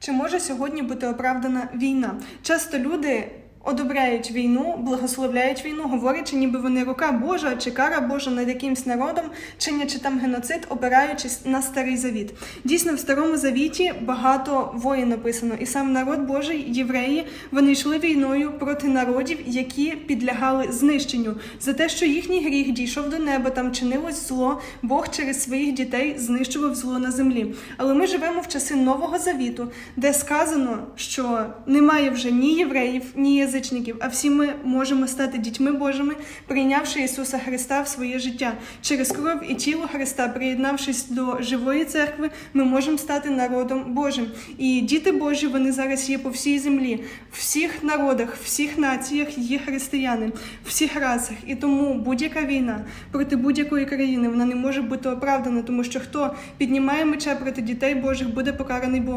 Чи може сьогодні бути оправдана війна? Часто люди одобряють війну, благословляють війну, говорячи, ніби вони рука Божа чи кара Божа над якимсь народом, чинячи там геноцид, опираючись на старий завіт. Дійсно, в старому завіті багато воїн написано, і сам народ Божий, євреї, вони йшли війною проти народів, які підлягали знищенню за те, що їхній гріх дійшов до неба, там чинилось зло. Бог через своїх дітей знищував зло на землі. Але ми живемо в часи нового завіту, де сказано, що немає вже ні євреїв, ні язичників, а всі ми можемо стати дітьми Божими, прийнявши Ісуса Христа в своє життя. Через кров і тіло Христа, приєднавшись до живої церкви, ми можемо стати народом Божим. І діти Божі вони зараз є по всій землі, в всіх народах, всіх націях є християни, всіх расах. І тому будь-яка війна проти будь-якої країни вона не може бути оправдана, тому що хто піднімає меча проти дітей Божих, буде покараний Богом.